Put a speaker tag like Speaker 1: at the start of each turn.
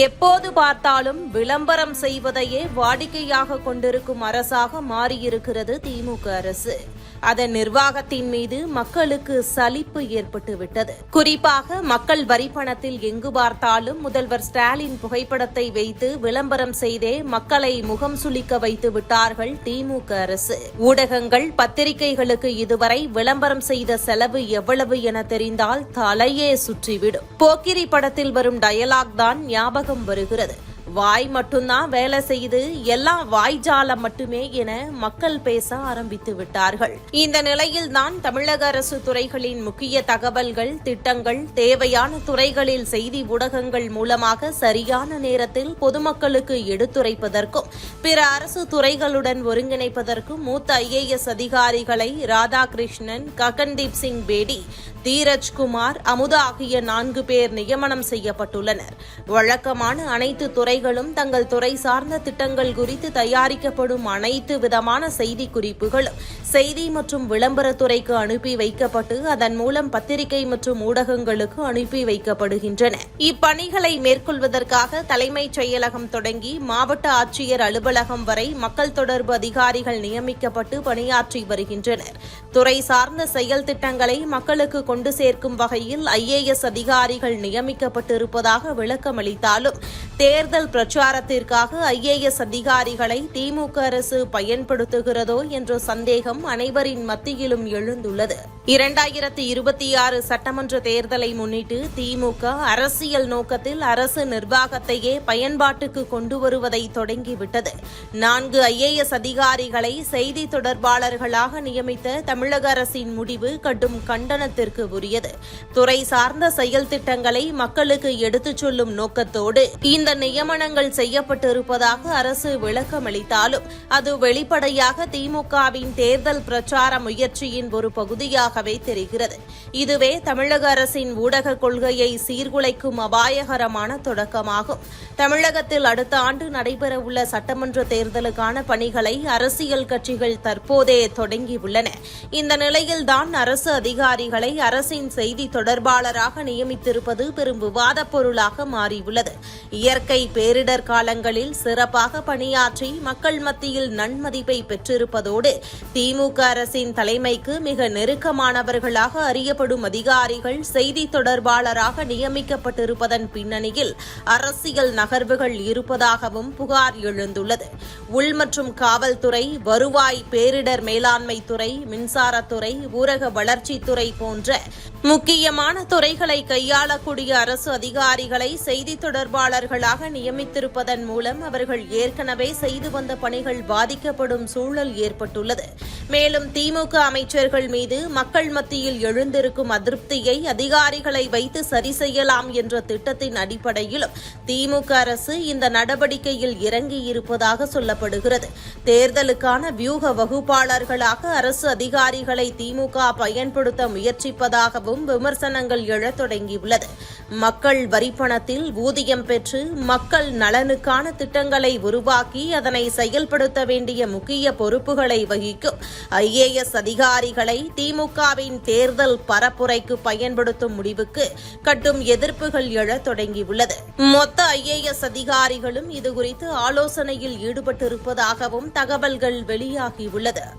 Speaker 1: எப்போது பார்த்தாலும் விளம்பரம் செய்வதையே வாடிக்கையாக கொண்டிருக்கும் அரசாக மாறியிருக்கிறது திமுக அரசு. அதன் நிர்வாகத்தின் மீது மக்களுக்கு சலிப்பு ஏற்பட்டுவிட்டது. குறிப்பாக மக்கள் வரிப்பணத்தில் எங்கு பார்த்தாலும் முதல்வர் ஸ்டாலின் புகைப்படத்தை வைத்து விளம்பரம் செய்தே மக்களை முகம் சுளிக்க வைத்து விட்டார்கள் திமுக அரசு. ஊடகங்கள் பத்திரிகைகளுக்கு இதுவரை விளம்பரம் செய்த செலவு எவ்வளவு என தெரிந்தால் தலையே சுற்றிவிடும். போக்கிரி படத்தில் வரும் டயலாக் தான் ஞாபகம் வருகிறது. வாய் மட்டும்தான் வேலை செய்து எல்லாம் வாய்ஜாலம் மட்டுமே என மக்கள் பேச ஆரம்பித்து விட்டார்கள். இந்த நிலையில் தான் தமிழக அரசு துறைகளின் முக்கிய தகவல்கள் திட்டங்கள் தேவையான துறைகளில் செய்தி ஊடகங்கள் மூலமாக சரியான நேரத்தில் பொதுமக்களுக்கு எடுத்துரைப்பதற்கும் பிற அரசு துறைகளுடன் ஒருங்கிணைப்பதற்கும் மூத்த ஐஏஎஸ் அதிகாரிகளை ராதாகிருஷ்ணன் ககன்தீப் சிங் பேடி தீரஜ்குமார் அமுதா ஆகிய நான்கு பேர் நியமனம் செய்யப்பட்டுள்ளனர். வழக்கமான அனைத்து துறை துறைகளும் தங்கள் துறை சார்ந்த திட்டங்கள் குறித்து தயாரிக்கப்படும் அனைத்து விதமான செய்தி குறிப்புகளும் செய்தி மற்றும் விளம்பரத்துறைக்கு அனுப்பி வைக்கப்பட்டு அதன் மூலம் பத்திரிகை மற்றும் ஊடகங்களுக்கு அனுப்பி வைக்கப்படுகின்றன. இப்பணிகளை மேற்கொள்வதற்காக தலைமைச் செயலகம் தொடங்கி மாவட்ட ஆட்சியர் அலுவலகம் வரை மக்கள் தொடர்பு அதிகாரிகள் நியமிக்கப்பட்டு பணியாற்றி வருகின்றனர். துறை சார்ந்த செயல் திட்டங்களை மக்களுக்கு கொண்டு சேர்க்கும் வகையில் ஐஏஎஸ் அதிகாரிகள் நியமிக்கப்பட்டிருப்பதாக விளக்கமளித்தாலும் தேர்தல் பிரச்சாரத்திற்காக ஐஏஎஸ் அதிகாரிகளை திமுக அரசு பயன்படுத்துகிறதோ என்ற சந்தேகம் அனைவரின் மத்தியிலும் எழுந்துள்ளது. இரண்டாயிரத்தி இருபத்தி ஆறு சட்டமன்ற தேர்தலை முன்னிட்டு திமுக அரசியல் நோக்கத்தில் அரசு நிர்வாகத்தையே பயன்பாட்டுக்கு கொண்டு வருவதை தொடங்கிவிட்டது. நான்கு ஐஏஎஸ் அதிகாரிகளை செய்தி தொடர்பாளர்களாக நியமித்த தமிழக அரசின் முடிவு கடும் கண்டனத்திற்கு உரியது. துறை சார்ந்த செயல் திட்டங்களை மக்களுக்கு எடுத்துச் சொல்லும் நோக்கத்தோடு இந்த நியமனங்கள் செய்யப்பட்டிருப்பதாக அரசு விளக்கமளித்தாலும் அது வெளிப்படையாக திமுகவின் தேர்தல் பிரச்சார முயற்சியின் ஒரு பகுதியாக பகுதியாகவே தெரிகிறது. இதுவே தமிழக அரசின் ஊடக கொள்கையை சீர்குலைக்கும் அபாயகரமான தொடக்கமாகும். தமிழகத்தில் அடுத்த ஆண்டு நடைபெறவுள்ள சட்டமன்ற தேர்தலுக்கான பணிகளை அரசியல் கட்சிகள் தற்போதே தொடங்கியுள்ளன. இந்த நிலையில்தான் அரசு அதிகாரிகளை அரசின் செய்தி தொடர்பாளராக நியமித்திருப்பது பெரும் விவாதப் பொருளாக மாறியுள்ளது. இயற்கை பேரிடர் காலங்களில் சிறப்பாக பணியாற்றி மக்கள் மத்தியில் நன்மதிப்பை பெற்றிருப்பதோடு திமுக அரசின் தலைமைக்கு மிக முக்கியமானவர்களாக அறியப்படும் அதிகாரிகள் செய்தி தொடர்பாளராக நியமிக்கப்பட்டிருப்பதன் பின்னணியில் அரசியல் நகர்வுகள் இருப்பதாகவும் புகார் எழுந்துள்ளது. உள் மற்றும் காவல்துறை வருவாய் பேரிடர் மேலாண்மை துறை மின்சாரத்துறை ஊரக வளர்ச்சித்துறை போன்ற முக்கியமான துறைகளை கையாளக்கூடிய அரசு அதிகாரிகளை செய்தி தொடர்பாளர்களாக நியமித்திருப்பதன் மூலம் அவர்கள் ஏற்கனவே செய்து வந்த பணிகள் பாதிக்கப்படும் சூழல் ஏற்பட்டுள்ளது. மேலும் திமுக அமைச்சர்கள் மீது மக்கள் மத்தியில் எழுந்திருக்கும் அதிருப்தியை அதிகாரிகளை வைத்து சரி செய்யலாம் என்ற திட்டத்தின் அடிப்படையிலும் திமுக அரசு இந்த நடவடிக்கையில் இறங்கியிருப்பதாக சொல்லப்படுகிறது. தேர்தலுக்கான வியூக வகுப்பாளர்களாக அரசு அதிகாரிகளை திமுக பயன்படுத்த முயற்சிப்பதாகவும் விமர்சனங்கள் எழத் தொடங்கியுள்ளது. மக்கள் வரிப்பணத்தில் ஊதியம் பெற்று மக்கள் நலனுக்கான திட்டங்களை உருவாக்கி அதனை செயல்படுத்த வேண்டிய முக்கிய பொறுப்புகளை வகிக்கும். ஐஏஎஸ் அதிகாரிகளை திமுகவின் தேர்தல் பரப்புரைக்கு பயன்படுத்தும் முடிவுக்கு கட்டும் எதிர்ப்புகள் எழத் தொடங்கியுள்ளது. மொத்த ஐஏஎஸ் அதிகாரிகளும் இதுகுறித்து ஆலோசனையில் ஈடுபட்டிருப்பதாகவும் தகவல்கள் வெளியாகியுள்ளது.